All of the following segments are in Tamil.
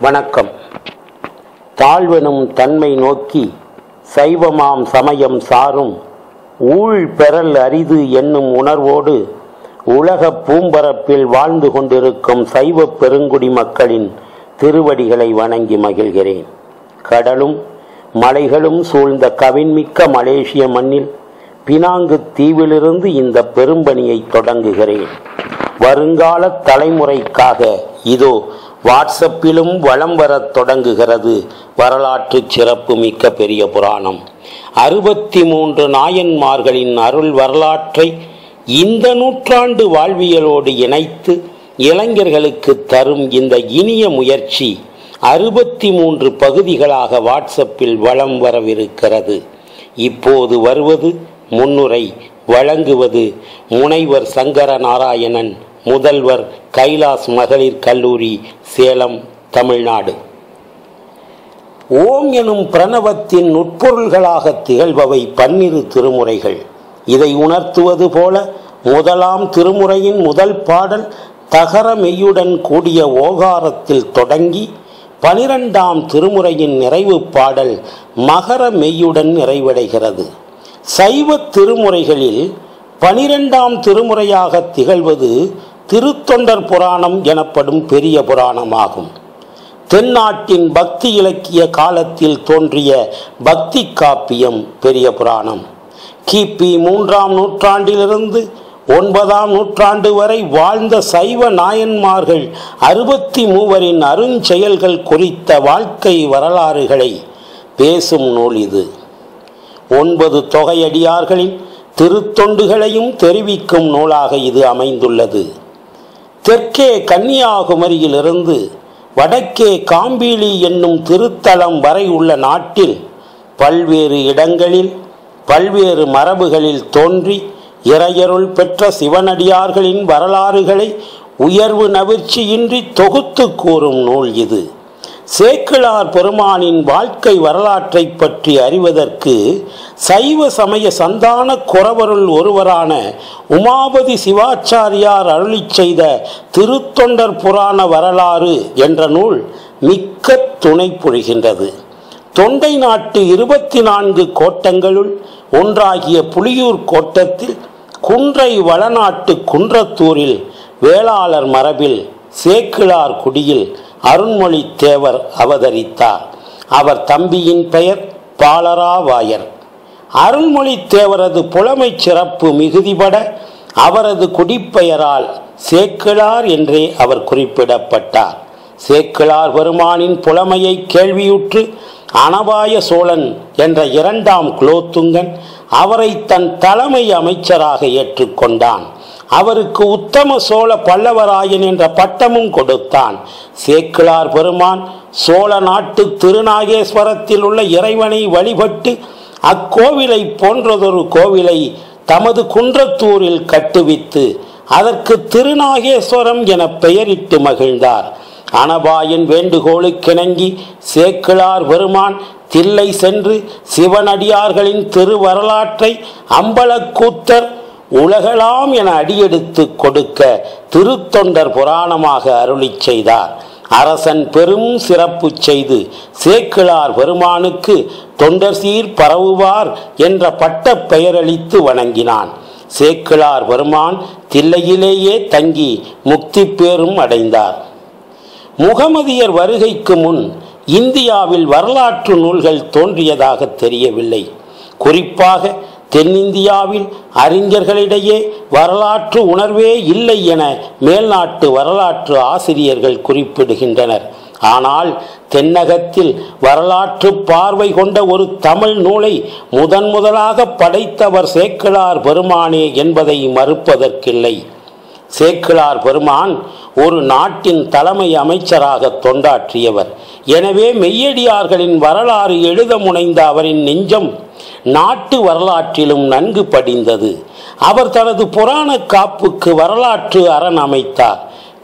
வணக்கம். தாழ்வெனும் தன்மை நோக்கி சைவமாம் சமயம் சாரும் ஊழ் பெறல் அரிது என்னும் உணர்வோடு உலகப் பூம்பரப்பில் வாழ்ந்து கொண்டிருக்கும் சைவ பெருங்குடி மக்களின் திருவடிகளை வணங்கி மகிழ்கிறேன். கடலும் மலைகளும் சூழ்ந்த கவின்மிக்க மலேசிய மண்ணில் பினாங்கு தீவிலிருந்து இந்த பெரும்பணியை தொடங்குகிறேன். வருங்கால தலைமுறைக்காக இதோ வாட்ஸ்அப்பிலும் வலம் வரத் தொடங்குகிறது. வரலாற்று சிறப்பு மிக்க பெரிய புராணம். அறுபத்தி மூன்று நாயன்மார்களின் அருள் வரலாற்றை இந்த நூற்றாண்டு வாழ்வியலோடு இணைத்து இளைஞர்களுக்கு தரும் இந்த இனிய முயற்சி அறுபத்தி மூன்று பகுதிகளாக வாட்ஸ்அப்பில் வலம் வரவிருக்கிறது. இப்போது வருவது முன்னுரை. வழங்குவது முனைவர் சங்கர நாராயணன் முதல்வர் கைலாஸ் மகளிர் கல்லூரி சேலம் தமிழ்நாடு. ஓம் எனும் பிரணவத்தின் உட்பொருள்களாக திகழ்பவை பன்னிரு திருமுறைகள். இதை உணர்த்துவது போல முதலாம் திருமுறையின் முதல் பாடல் தகர மெய்யுடன் கூடிய ஓகாரத்தில் தொடங்கி பனிரெண்டாம் திருமுறையின் நிறைவு பாடல் மகர மெய்யுடன் நிறைவடைகிறது. சைவ திருமுறைகளில் பனிரெண்டாம் திருமுறையாக திகழ்வது திருத்தொண்டர் புராணம் எனப்படும் பெரிய புராணமாகும். தென்னாட்டின் பக்தி இலக்கிய காலத்தில் தோன்றிய பக்தி காப்பியம் பெரிய புராணம். கிபி மூன்றாம் நூற்றாண்டிலிருந்து ஒன்பதாம் நூற்றாண்டு வரை வாழ்ந்த சைவ நாயன்மார்கள் அறுபத்தி மூவரின் அருஞ்செயல்கள் குறித்த வாழ்க்கை வரலாறுகளை பேசும் நூல் இது. ஒன்பது தொகையடியார்களின் திருத்தொண்டுகளையும் தெரிவிக்கும் நூலாக இது அமைந்துள்ளது. தெற்கே கன்னியாகுமரியிலிருந்து வடக்கே காம்பீலி என்னும் திருத்தலம் வரை உள்ள நாட்டில் பல்வேறு இடங்களில் பல்வேறு மரபுகளில் தோன்றி இறையருள் பெற்ற சிவனடியார்களின் வரலாறுகளை உயர்வு நவிர்ச்சியின்றி தொகுத்து கூறும் நூல் இது. சேக்கிழார் பெருமானின் வாழ்க்கை வரலாற்றை பற்றி அறிவதற்கு சைவ சமய சந்தான குறவருள் ஒருவரான உமாபதி சிவாச்சாரியார் அருளிச் செய்த திருத்தொண்டர் புராண வரலாறு என்ற நூல் மிக்க துணை புரிகின்றது. தொண்டை நாட்டு இருபத்தி நான்கு கோட்டங்களுள் ஒன்றாகிய புலியூர் கோட்டத்தில் குன்றை வளநாட்டு குன்றத்தூரில் வேளாளர் மரபில் சேக்கிழார் குடியில் அருண்மொழி தேவர் அவதரித்தார். அவர் தம்பியின் பெயர் பாலராவாயர். அருள்மொழி தேவரது புலமை சிறப்பு மிகுதிபட அவரது குடிப்பெயரால் சேக்கிழார் என்றே அவர் குறிப்பிடப்பட்டார். சேக்கிழார் பெருமானின் புலமையை கேள்வியுற்று அனபாய சோழன் என்ற இரண்டாம் குலோத்துங்கன் அவரை தன் தலைமை அமைச்சராக ஏற்றுக்கொண்டான். அவருக்கு உத்தம சோழ பல்லவராயன் என்ற பட்டமும் கொடுத்தான். சேக்கிழார் பெருமான் சோழ நாட்டு திருநாகேஸ்வரத்தில் உள்ள இறைவனை வழிபட்டு அக்கோவிலை போன்றதொரு கோவிலை தமது குன்றத்தூரில் கட்டுவித்து அதற்கு திருநாகேஸ்வரம் என பெயரிட்டு மகிழ்ந்தார். அனபாயின் வேண்டுகோளுக்கிணங்கி சேக்கிழார் பெருமான் தில்லை சென்று சிவனடியார்களின் திருவரலாற்றை அம்பலக்கூத்தர் உலகலாம் என அடியெடுத்து கொடுக்க திருத்தொண்டர் புராணமாக அருளிச் செய்தார். அரசன் பெரும் சிறப்பு செய்து சேக்கிழார் பெருமானுக்கு தொண்டர் சீர் பரவுவார் என்ற பட்ட பெயரளித்து வணங்கினான். சேக்கிழார் பெருமான் தில்லையிலேயே தங்கி முக்தி பேரும் அடைந்தார். முகமதியர் வருகைக்கு முன் இந்தியாவில் வரலாற்று நூல்கள் தோன்றியதாக தெரியவில்லை. குறிப்பாக தென்னிந்தியாவில் அறிஞர்களிடையே வரலாற்று உணர்வே இல்லை என மேல்நாட்டு வரலாற்று ஆசிரியர்கள் குறிப்பிடுகின்றனர். ஆனால் தென்னகத்தில் வரலாற்று பார்வை கொண்ட ஒரு தமிழ் நூலை முதன் முதலாக படைத்தவர் சேக்கிழார் பெருமானே என்பதை மறுப்பதற்கில்லை. சேக்கிழார் பெருமான் ஒரு நாட்டின் தலைமை அமைச்சராக தொண்டாற்றியவர். எனவே மெய்யடியார்களின் வரலாறு எழுத முனைந்த அவரின் நெஞ்சம் நாட்டு வரலாற்றிலும் நன்கு படிந்தது. அவர் தனது புராண காப்புக்கு வரலாற்று அரண் அமைத்தார்.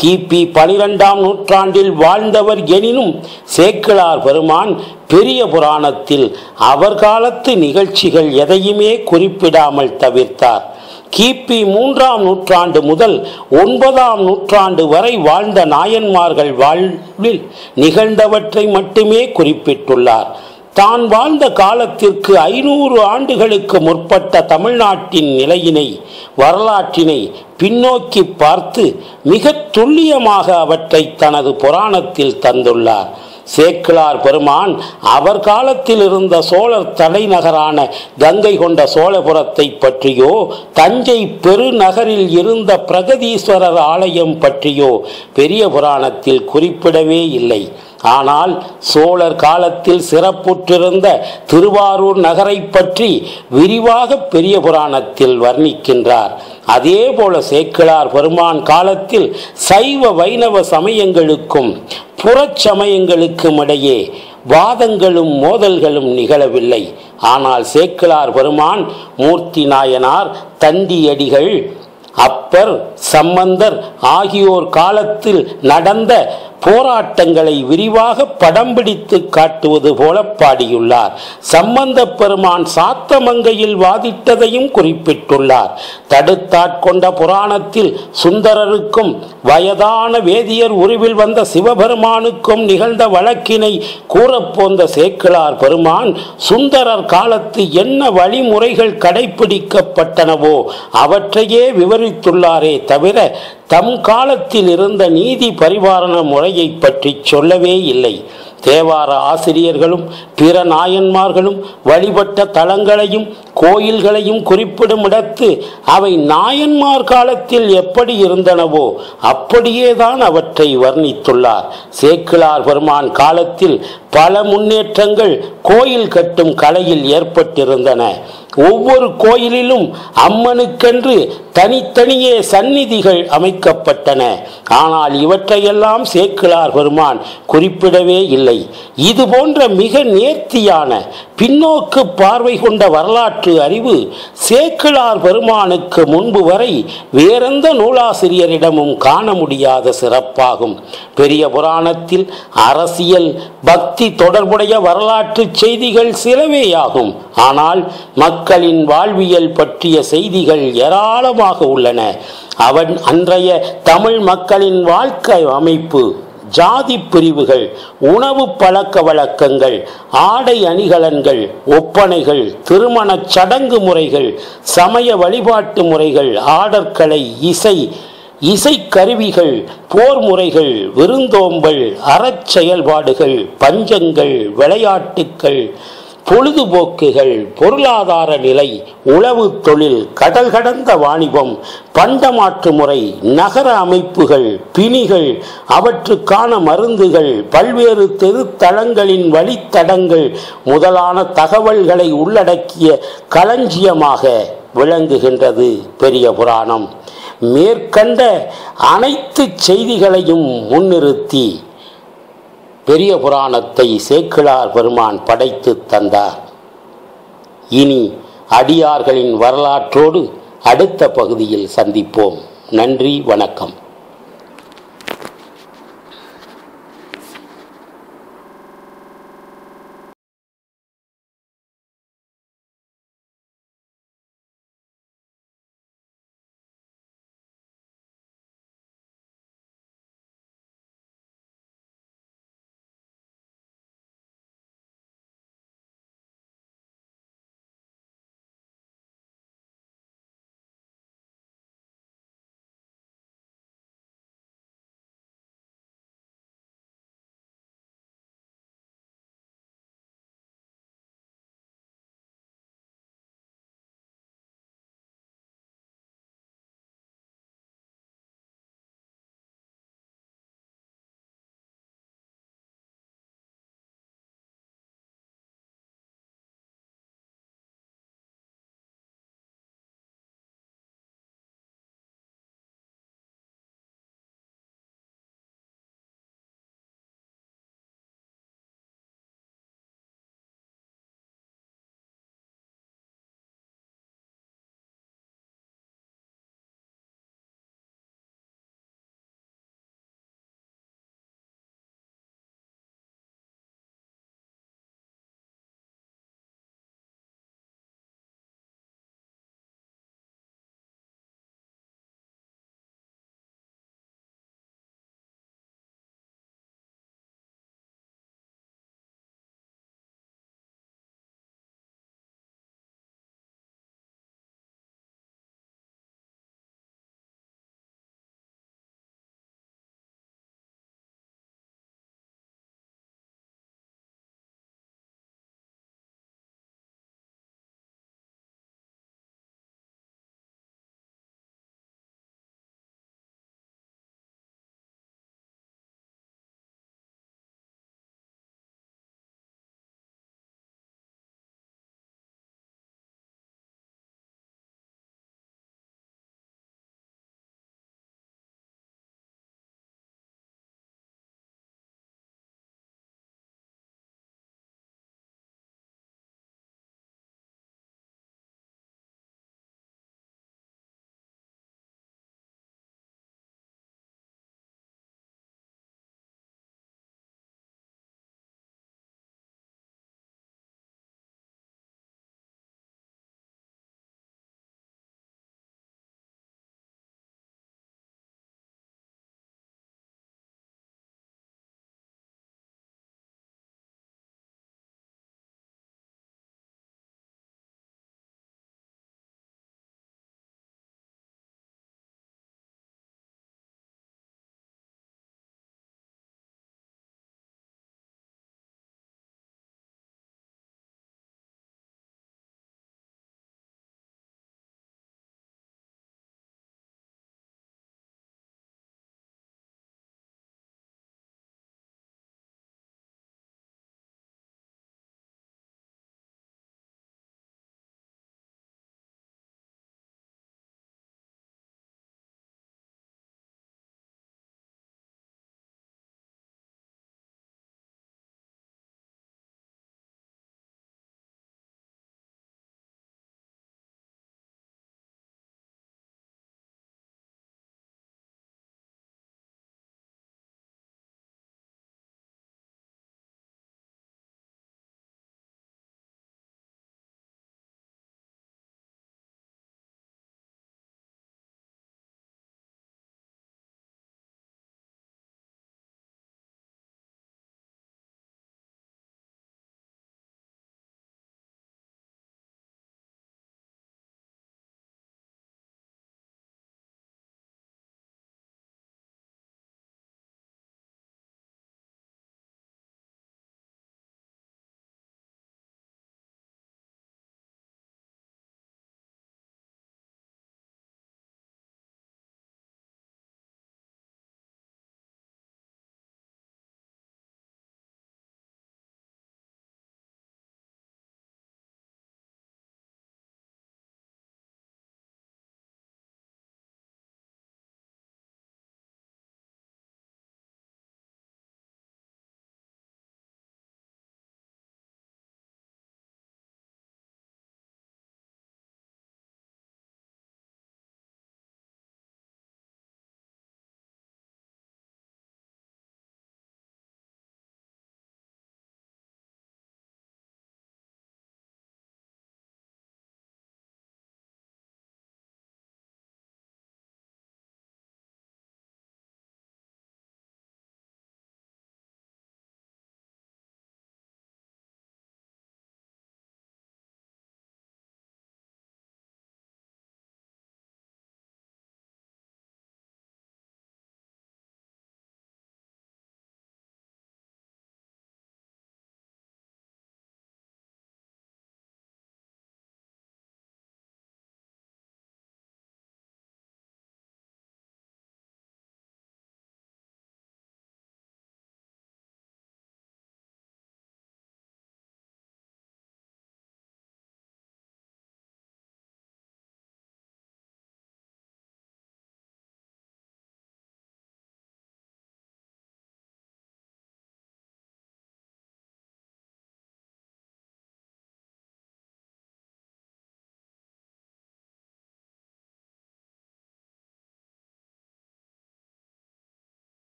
கிபி பனிரெண்டாம் நூற்றாண்டில் வாழ்ந்தவர் எனினும் சேக்கிழார் பெருமான் பெரிய புராணத்தில் அவர் காலத்து நிகழ்ச்சிகள் எதையுமே குறிப்பிடாமல் தவிர்த்தார். கிபி மூன்றாம் நூற்றாண்டு முதல் ஒன்பதாம் நூற்றாண்டு வரை வாழ்ந்த நாயன்மார்கள் வாழ்வில் நிகழ்ந்தவற்றை மட்டுமே குறிப்பிட்டுள்ளார். தான் வாழ்ந்த காலத்திற்கு ஐநூறு ஆண்டுகளுக்கு முற்பட்ட தமிழ்நாட்டின் நிலையினை வரலாற்றினை பின்னோக்கி பார்த்து மிக துல்லியமாக அவற்றை தனது புராணத்தில் தந்துள்ளார். சேக்கிழார் பெருமான் அவர் காலத்தில் இருந்த சோழர் தலைநகரான கங்கை கொண்ட சோழபுரத்தை பற்றியோ தஞ்சை பெருநகரில் இருந்த பிரகதீஸ்வரர் ஆலயம் பற்றியோ பெரிய புராணத்தில் குறிப்பிடவே இல்லை. ஆனால் சோழர் காலத்தில் சிறப்புற்றிருந்த திருவாரூர் நகரை பற்றி விரிவாக பெரிய புராணத்தில் வர்ணிக்கின்றார். அதே போல சேக்கிழார் பெருமான் காலத்தில் சைவ வைணவ சமயங்களுக்கும் புறச்சமயங்களுக்கும் இடையே வாதங்களும் மோதல்களும் நிகழவில்லை. ஆனால் சேக்கிழார் பெருமான் மூர்த்தி நாயனார் தண்டியடிகள் அப்பர் சம்பந்தர் ஆகியோர் காலத்தில் நடந்த போராட்டங்களை விரிவாக படம் பிடித்து காட்டுவது போல பாடியுள்ளார். சம்பந்த பெருமான் சாத்தமங்கையில் வாதிட்டதையும் குறிப்பிட்டுள்ளார். தடுத்தாட்கொண்ட புராணத்தில் சுந்தரருக்கும் வயதான வேதியர் உருவில் வந்த சிவபெருமானுக்கும் நிகழ்ந்த வழக்கினை கூறப்போந்த சேக்கிழார் பெருமான் சுந்தரர் காலத்து என்ன வழிமுறைகள் கடைபிடிக்கப்பட்டனவோ அவற்றையே விவரித்துள்ளாரே தவிர தம் காலத்தில் இருந்த நீதி பரிபாலன முறையை பற்றி சொல்லவே இல்லை. தேவார ஆசிரியர்களும் பிற நாயன்மார்களும் வழிபட்ட தலங்களையும் கோயில்களையும் குறிப்பிடும் இடத்து அவை நாயன்மார் காலத்தில் எப்படி இருந்தனவோ அப்படியேதான் அவற்றை வர்ணித்துள்ளார். சேக்கிழார் பெருமான் காலத்தில் பல முன்னேற்றங்கள் கோயில் கட்டும் கலையில் ஏற்பட்டிருந்தன. ஒவ்வொரு கோயிலிலும் அம்மனுக்கென்று தனித்தனியே சந்நிதிகள் அமைக்கப்பட்டன. ஆனால் இவற்றையெல்லாம் சேக்கிழார் பெருமான் குறிப்பிடவே இல்லை. இது போன்ற மிக நேர்த்தியான பின்னோக்கு பார்வை கொண்ட வரலாற்று அறிவு சேக்கிழார் பெருமானுக்கு முன்பு வரை வேறெந்த நூலாசிரியரிடமும் காண முடியாத சிறப்பாகும். பெரிய புராணத்தில் அரசியல் பக்தி தொடர்புடைய வரலாற்று செய்திகள் சிலவேயாகும். ஆனால் மக்களின் வாழ்வியல் பற்றிய செய்திகள் ஏராளமாக உள்ளன. அவன் அன்றைய தமிழ் மக்களின் வாழ்க்கை அமைப்பு ஜாதி பிரிவுகள் உணவு பழக்க வழக்கங்கள் ஆடை அணிகலன்கள் ஒப்பனைகள் திருமண சடங்கு முறைகள் சமய வழிபாட்டு முறைகள் ஆடற்கலை இசை இசைக்கருவிகள் போர் முறைகள் விருந்தோம்பல் அறச்செயல்பாடுகள் பஞ்சங்கள் விளையாட்டுக்கள் பொழுதுபோக்குகள் பொருளாதார நிலை உளவு தொழில் கடல் கடந்த வாணிபம் பண்டமாற்று முறை நகர அமைப்புகள் பிணிகள் அவற்றுக்கான மருந்துகள் பல்வேறு தெருத்தளங்களின் வழித்தடங்கள் முதலான தகவல்களை உள்ளடக்கிய களஞ்சியமாக விளங்குகின்றது பெரிய புராணம். மேற்கண்ட அனைத்து செய்திகளையும் முன்னிறுத்தி பெரிய புராணத்தை சேக்கிழார் பெருமான் படைத்து தந்தார். இனி அடியார்களின் வரலாற்றோடு அடுத்த பகுதியில் சந்திப்போம். நன்றி வணக்கம்.